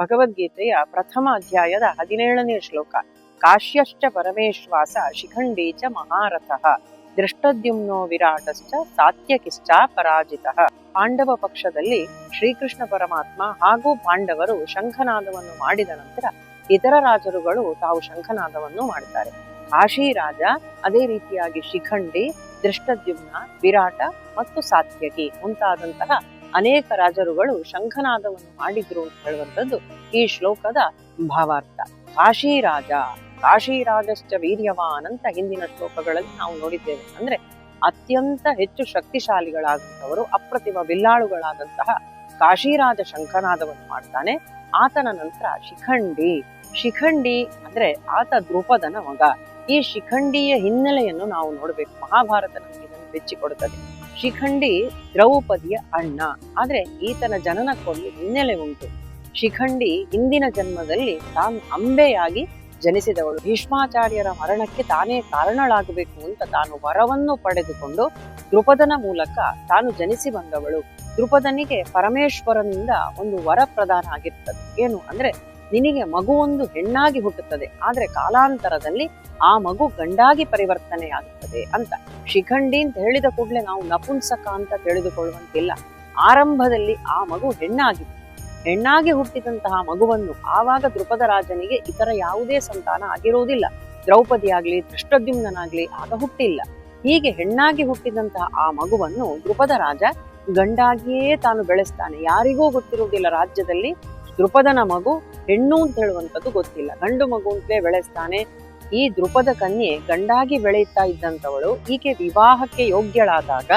ಭಗವದ್ಗೀತೆಯ ಪ್ರಥಮ ಅಧ್ಯಾಯದ ಹದಿನೇಳನೇ ಶ್ಲೋಕ. ಕಾಶ್ಯಶ್ಚ ಪರಮೇಶ್ವಾಸ ಶಿಖಂಡಿ ಚ ಮಹಾರಥಃ. ದೃಷ್ಟದ್ಯುಮ್ನೋ ವಿರಾಟಶ್ಚ ಸಾತ್ಯಕಿಶ್ಚ ಪರಾಜಿತ. ಪಾಂಡವ ಪಕ್ಷದಲ್ಲಿ ಶ್ರೀಕೃಷ್ಣ ಪರಮಾತ್ಮ ಹಾಗೂ ಪಾಂಡವರು ಶಂಖನಾದವನ್ನು ಮಾಡಿದ ನಂತರ ಇತರ ರಾಜರುಗಳು ತಾವು ಶಂಖನಾದವನ್ನು ಮಾಡ್ತಾರೆ. ಕಾಶಿ ರಾಜ ಅದೇ ರೀತಿಯಾಗಿ ಶಿಖಂಡಿ ದೃಷ್ಟದ್ಯುಮ್ನ ವಿರಾಟ ಮತ್ತು ಸಾತ್ಯಕಿ ಮುಂತಾದಂತಹ ಅನೇಕ ರಾಜರುಗಳು ಶಂಖನಾದವನ್ನು ಮಾಡಿದ್ರು ಅಂತ ಹೇಳುವಂಥದ್ದು ಈ ಶ್ಲೋಕದ ಭಾವಾರ್ಥ. ಕಾಶಿ ರಾಜ, ಕಾಶಿ ವೀರ್ಯವಾನ್ ಅಂತ ಹಿಂದಿನ ಶ್ಲೋಕಗಳಲ್ಲಿ ನಾವು ನೋಡಿದ್ದೇವೆ. ಅಂದ್ರೆ ಅತ್ಯಂತ ಹೆಚ್ಚು ಶಕ್ತಿಶಾಲಿಗಳಾದಂಥವರು, ಅಪ್ರತಿಮ ಬಿಲ್ಲಾಳುಗಳಾದಂತಹ ಕಾಶಿರಾಜ ಶಂಖನಾದವನ್ನು ಮಾಡ್ತಾನೆ. ಆತನ ನಂತರ ಶಿಖಂಡಿ. ಶಿಖಂಡಿ ಅಂದ್ರೆ ಆತ ದ್ರುಪದನ ಮಗ. ಈ ಶಿಖಂಡಿಯ ಹಿನ್ನೆಲೆಯನ್ನು ನಾವು ನೋಡ್ಬೇಕು. ಮಹಾಭಾರತ ನಮಗೆ ಇದನ್ನು ಬೆಚ್ಚಿಕೊಡುತ್ತದೆ. ಶಿಖಂಡಿ ದ್ರೌಪದಿಯ ಅಣ್ಣ. ಆದರೆ ಈತನ ಜನನಕ್ಕೊಂದು ಹಿನ್ನೆಲೆ ಉಂಟು. ಶಿಖಂಡಿ ಹಿಂದಿನ ಜನ್ಮದಲ್ಲಿ ತಾನು ಅಂಬೆಯಾಗಿ ಜನಿಸಿದವಳು. ಭೀಷ್ಮಾಚಾರ್ಯರ ಮರಣಕ್ಕೆ ತಾನೇ ಕಾರಣಳಾಗಬೇಕು ಅಂತ ತಾನು ವರವನ್ನು ಪಡೆದುಕೊಂಡು ದೃಪದನ ಮೂಲಕ ತಾನು ಜನಿಸಿ ಬಂದವಳು. ದೃಪದನಿಗೆ ಪರಮೇಶ್ವರನಿಂದ ಒಂದು ವರ ಪ್ರದಾನ ಆಗಿರ್ತದೆ. ಏನು ಅಂದ್ರೆ ನಿನಗೆ ಒಂದು ಹೆಣ್ಣಾಗಿ ಹುಟ್ಟುತ್ತದೆ. ಆದ್ರೆ ಕಾಲಾಂತರದಲ್ಲಿ ಆ ಮಗು ಗಂಡಾಗಿ ಪರಿವರ್ತನೆಯಾಗುತ್ತದೆ ಅಂತ ಶಿಖಂಡಿ ಅಂತ ಹೇಳಿದ ಕೂಡಲೇ ನಾವು ನಪುಂಸಕ ಅಂತ ತಿಳಿದುಕೊಳ್ಳುವಂತಿಲ್ಲ. ಆರಂಭದಲ್ಲಿ ಆ ಮಗು ಹೆಣ್ಣಾಗಿತ್ತು ಹೆಣ್ಣಾಗಿ ಹುಟ್ಟಿದಂತಹ ಮಗುವನ್ನು ಆವಾಗ ದೃಪದ ರಾಜನಿಗೆ ಇತರ ಯಾವುದೇ ಸಂತಾನ ಆಗಿರುವುದಿಲ್ಲ. ದ್ರೌಪದಿ ಆಗ್ಲಿ ದೃಷ್ಟದ್ಯುಮ್ನಾಗ್ಲಿ ಆಗ ಹುಟ್ಟಿಲ್ಲ. ಹೀಗೆ ಹೆಣ್ಣಾಗಿ ಹುಟ್ಟಿದಂತಹ ಆ ಮಗುವನ್ನು ದೃಪದ ರಾಜ ಗಂಡಾಗಿಯೇ ತಾನು ಬೆಳೆಸ್ತಾನೆ. ಯಾರಿಗೂ ಗೊತ್ತಿರುವುದಿಲ್ಲ ರಾಜ್ಯದಲ್ಲಿ ದೃಪದನ ಮಗು ಹೆಣ್ಣು ಅಂತ ಹೇಳುವಂಥದ್ದು ಗೊತ್ತಿಲ್ಲ. ಗಂಡು ಮಗು ಅಂತಲೇ ಬೆಳೆಸ್ತಾನೆ. ಈ ದೃಪದ ಕನ್ಯೆ ಗಂಡಾಗಿ ಬೆಳೆಯುತ್ತಾ ಇದ್ದಂಥವಳು ಈಕೆ ವಿವಾಹಕ್ಕೆ ಯೋಗ್ಯಳಾದಾಗ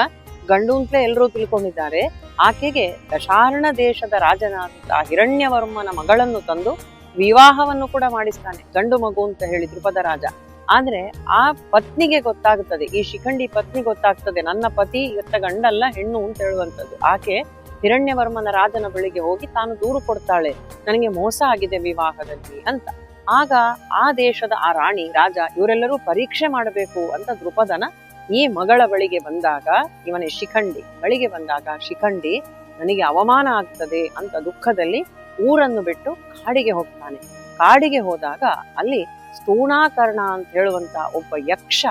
ಗಂಡು ಅಂತಲೇ ಎಲ್ಲರೂ ತಿಳ್ಕೊಂಡಿದ್ದಾರೆ. ಆಕೆಗೆ ದಶಾರ್ಣ ದೇಶದ ರಾಜನಾದ ಹಿರಣ್ಯವರ್ಮನ ಮಗಳನ್ನು ತಂದು ವಿವಾಹವನ್ನು ಕೂಡ ಮಾಡಿಸ್ತಾನೆ. ಗಂಡು ಮಗು ಅಂತ ಹೇಳಿ ದೃಪದ ರಾಜ. ಆದ್ರೆ ಆ ಪತ್ನಿಗೆ ಗೊತ್ತಾಗುತ್ತದೆ ಈ ಶಿಖಂಡಿ ಪತ್ನಿ ಗೊತ್ತಾಗ್ತದೆ, ನನ್ನ ಪತಿ ಇವತ್ತ ಗಂಡಲ್ಲ, ಹೆಣ್ಣು ಅಂತ ಹೇಳುವಂಥದ್ದು. ಆಕೆ ಹಿರಣ್ಯವರ್ಮನ ರಾಜನ ಬಳಿಗೆ ಹೋಗಿ ತಾನು ದೂರು ಕೊಡ್ತಾಳೆ. ನನಗೆ ಮೋಸ ಆಗಿದೆ ವಿವಾಹದಲ್ಲಿ ಅಂತ. ಆಗ ಆ ದೇಶದ ಆ ರಾಣಿ, ರಾಜ ಇವರೆಲ್ಲರೂ ಪರೀಕ್ಷೆ ಮಾಡಬೇಕು ಅಂತ ದೃಪದನ ಈ ಮಗಳ ಬಳಿಗೆ ಬಂದಾಗ, ಇವನೇ ಶಿಖಂಡಿ, ಬಳಿಗೆ ಬಂದಾಗ ಶಿಖಂಡಿ, ನನಗೆ ಅವಮಾನ ಆಗ್ತದೆ ಅಂತ ದುಃಖದಲ್ಲಿ ಊರನ್ನು ಬಿಟ್ಟು ಕಾಡಿಗೆ ಹೋಗ್ತಾನೆ. ಕಾಡಿಗೆ ಹೋದಾಗ ಅಲ್ಲಿ ಸ್ಥೂಣಾಕರ್ಣ ಅಂತ ಹೇಳುವಂತ ಒಬ್ಬ ಯಕ್ಷ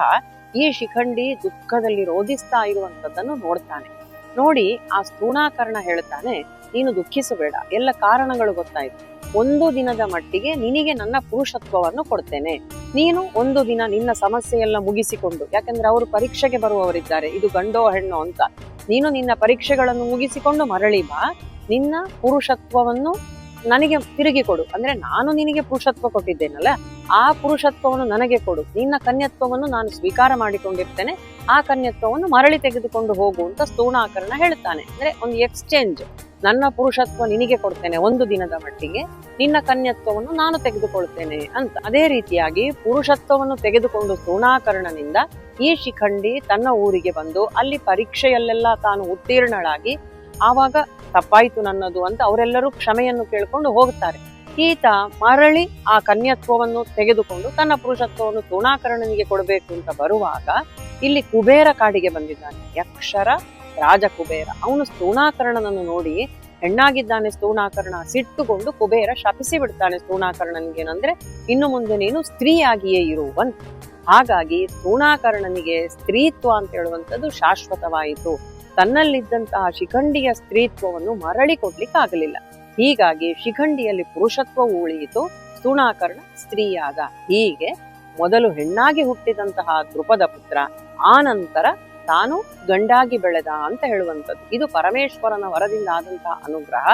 ಈ ಶಿಖಂಡಿ ದುಃಖದಲ್ಲಿ ರೋಧಿಸ್ತಾ ಇರುವಂತದ್ದನ್ನು ನೋಡ್ತಾನೆ. ನೋಡಿ ಆ ಸ್ಥೂಣಾಕರ್ಣ ಹೇಳ್ತಾನೆ ನೀನು ದುಃಖಿಸಬೇಡ, ಎಲ್ಲ ಕಾರಣಗಳು ಗೊತ್ತಾಯ್ತು. ಒಂದು ದಿನದ ಮಟ್ಟಿಗೆ ನಿನಗೆ ನನ್ನ ಪುರುಷತ್ವವನ್ನು ಕೊಡ್ತೇನೆ. ನೀನು ಒಂದು ದಿನ ನಿನ್ನ ಸಮಸ್ಯೆಯೆಲ್ಲ ಮುಗಿಸಿಕೊಂಡು, ಯಾಕಂದ್ರೆ ಅವರು ಪರೀಕ್ಷೆಗೆ ಬರುವವರಿದ್ದಾರೆ, ಇದು ಗಂಡೋ ಹೆಣ್ಣೋ ಅಂತ. ನೀನು ನಿನ್ನ ಪರೀಕ್ಷೆಗಳನ್ನು ಮುಗಿಸಿಕೊಂಡು ಮರಳಿ ಬಾ, ನಿನ್ನ ಪುರುಷತ್ವವನ್ನು ನನಗೆ ತಿರುಗಿ ಕೊಡು. ಅಂದ್ರೆ ನಾನು ನಿನಗೆ ಪುರುಷತ್ವ ಕೊಟ್ಟಿದ್ದೇನಲ್ಲ, ಆ ಪುರುಷತ್ವವನ್ನು ನನಗೆ ಕೊಡು. ನಿನ್ನ ಕನ್ಯತ್ವವನ್ನು ನಾನು ಸ್ವೀಕಾರ ಮಾಡಿಕೊಂಡಿರ್ತೇನೆ. ಆ ಕನ್ಯತ್ವವನ್ನು ಮರಳಿ ತೆಗೆದುಕೊಂಡು ಹೋಗು ಅಂತ ಸ್ಥೂಣಾಕರಣ ಹೇಳ್ತಾನೆ. ಅಂದ್ರೆ ಒಂದು ಎಕ್ಸ್ಚೇಂಜ್ ನನ್ನ ಪುರುಷತ್ವ ನಿನಗೆ ಕೊಡ್ತೇನೆ ಒಂದು ದಿನದ ಮಟ್ಟಿಗೆ, ನಿನ್ನ ಕನ್ಯತ್ವವನ್ನು ನಾನು ತೆಗೆದುಕೊಳ್ತೇನೆ ಅಂತ. ಅದೇ ರೀತಿಯಾಗಿ ಪುರುಷತ್ವವನ್ನು ತೆಗೆದುಕೊಂಡು ಸ್ಥೂಣಾಕರ್ಣನಿಂದ ಈ ಶಿಖಂಡಿ ತನ್ನ ಊರಿಗೆ ಬಂದು ಅಲ್ಲಿ ಪರೀಕ್ಷೆಯಲ್ಲೆಲ್ಲ ತಾನು ಉತ್ತೀರ್ಣಳಾಗಿ ಆವಾಗ ತಪ್ಪಾಯ್ತು ನನ್ನದು ಅಂತ ಅವರೆಲ್ಲರೂ ಕ್ಷಮೆಯನ್ನು ಕೇಳಿಕೊಂಡು ಹೋಗುತ್ತಾರೆ. ಈತ ಮರಳಿ ಆ ಕನ್ಯತ್ವವನ್ನು ತೆಗೆದುಕೊಂಡು ತನ್ನ ಪುರುಷತ್ವವನ್ನು ತೂಣಾಕರ್ಣನಿಗೆ ಕೊಡಬೇಕು ಅಂತ ಬರುವಾಗ ಇಲ್ಲಿ ಕುಬೇರ ಕಾಡಿಗೆ ಬಂದಿದ್ದಾನೆ. ಯಕ್ಷರ ರಾಜ ಕುಬೇರ ಅವನು ಸ್ತೂಣಾಕರ್ಣನನ್ನು ನೋಡಿ ಹೆಣ್ಣಾಗಿದ್ದಾನೆ ಸ್ತೂಣಾಕರ್ಣ ಸಿಟ್ಟುಕೊಂಡು ಕುಬೇರ ಶಪಿಸಿ ಬಿಡ್ತಾನೆ ಸ್ತೂಣಾಕರ್ಣನಿಗೆ ಏನಂದ್ರೆ, ಇನ್ನು ಮುಂದೆ ನೀನು ಸ್ತ್ರೀಯಾಗಿಯೇ ಇರುವಂತ ಹಾಗಾಗಿ ಸ್ತೂಣಾಕರ್ಣನಿಗೆ ಸ್ತ್ರೀತ್ವ ಅಂತ ಹೇಳುವಂಥದ್ದು ಶಾಶ್ವತವಾಯಿತು. ತನ್ನಲ್ಲಿದ್ದಂತಹ ಶಿಖಂಡಿಯ ಸ್ತ್ರೀತ್ವವನ್ನು ಮರಳಿ ಕೊಡ್ಲಿಕ್ಕಾಗಲಿಲ್ಲ. ಹೀಗಾಗಿ ಶಿಖಂಡಿಯಲ್ಲಿ ಪುರುಷತ್ವವು ಉಳಿಯಿತು ಸ್ಥೂಣಾಕರ್ಣ ಸ್ತ್ರೀಯಾದ. ಹೀಗೆ ಮೊದಲು ಹೆಣ್ಣಾಗಿ ಹುಟ್ಟಿದಂತಹ ದೃಪದ ಪುತ್ರ ಆ ನಂತರ ತಾನು ಗಂಡಾಗಿ ಬೆಳೆದ ಅಂತ ಹೇಳುವಂಥದ್ದು. ಇದು ಪರಮೇಶ್ವರನ ವರದಿಂದ ಆದಂತಹ ಅನುಗ್ರಹ.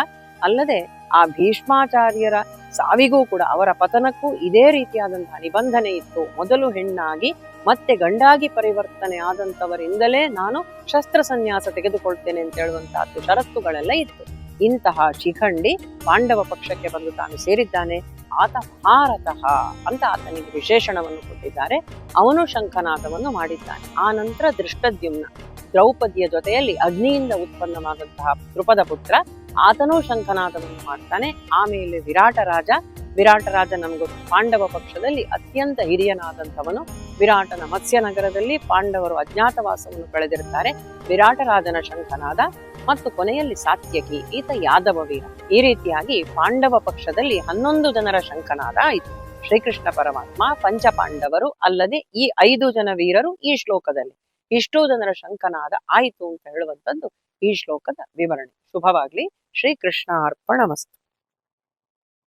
ಅಲ್ಲದೆ ಆ ಭೀಷ್ಮಾಚಾರ್ಯರ ಸಾವಿಗೂ ಕೂಡ ಅವರ ಪತನಕ್ಕೂ ಇದೇ ರೀತಿಯಾದಂತಹ ನಿಬಂಧನೆ ಇತ್ತು. ಮೊದಲು ಹೆಣ್ಣಾಗಿ, ಮತ್ತೆ ಗಂಡಾಗಿ ಪರಿವರ್ತನೆ ಆದಂತವರಿಂದಲೇ ನಾನು ಶಸ್ತ್ರ ಸನ್ಯಾಸ ತೆಗೆದುಕೊಳ್ತೇನೆ ಅಂತ ಹೇಳುವಂತಹದ್ದು ಷರತ್ತುಗಳೆಲ್ಲ ಇತ್ತು. ಇಂತಹ ಶಿಖಂಡಿ ಪಾಂಡವ ಪಕ್ಷಕ್ಕೆ ಬಂದು ತಾನು ಸೇರಿದ್ದಾನೆ. ಆತ ಮಹಾರಥಃ ಅಂತ ಆತನಿಗೆ ವಿಶೇಷಣವನ್ನು ಕೊಟ್ಟಿದ್ದಾರೆ. ಅವನು ಶಂಖನಾದವನ್ನು ಮಾಡಿದ್ದಾನೆ. ಆ ನಂತರ ದೃಷ್ಟದ್ಯುಮ್ನ ದ್ರೌಪದಿಯ ಜೊತೆಯಲ್ಲಿ ಅಗ್ನಿಯಿಂದ ಉತ್ಪನ್ನವಾದಂತಹ ದೃಪದ ಪುತ್ರ ಆತನೂ ಶಂಖನಾದವನ್ನು ಮಾಡ್ತಾನೆ. ಆಮೇಲೆ ವಿರಾಟ ರಾಜ ವಿರಾಟ ರಾಜ ನಮ್ಗೆ ಪಾಂಡವ ಪಕ್ಷದಲ್ಲಿ ಅತ್ಯಂತ ಹಿರಿಯನಾದಂಥವನು. ವಿರಾಟನ ಮತ್ಸ್ಯನಗರದಲ್ಲಿ ಪಾಂಡವರು ಅಜ್ಞಾತವಾಸವನ್ನು ಕಳೆದಿರುತ್ತಾರೆ. ವಿರಾಟರಾಜನ ಶಂಖನಾದ ಮತ್ತು ಕೊನೆಯಲ್ಲಿ ಸಾತ್ಯಕಿ ಈತ ಯಾದವ ವೀರ ಈ ರೀತಿಯಾಗಿ ಪಾಂಡವ ಪಕ್ಷದಲ್ಲಿ ಹನ್ನೊಂದು ಜನರ ಶಂಖನಾದ ಆಯಿತು ಶ್ರೀಕೃಷ್ಣ ಪರಮಾತ್ಮ ಪಂಚ ಪಾಂಡವರು ಅಲ್ಲದೆ ಈ ಐದು ಜನ ವೀರರು ಈ ಶ್ಲೋಕದಲ್ಲಿ. ಇಷ್ಟೋ ಜನರ ಶಂಕನಾದ ಆಯಿತು ಅಂತ ಹೇಳುವಂತದ್ದು ಈ ಶ್ಲೋಕದ ವಿವರಣೆ. ಶುಭವಾಗ್ಲಿ. ಶ್ರೀಕೃಷ್ಣ ಅರ್ಪಣಮಸ್ತು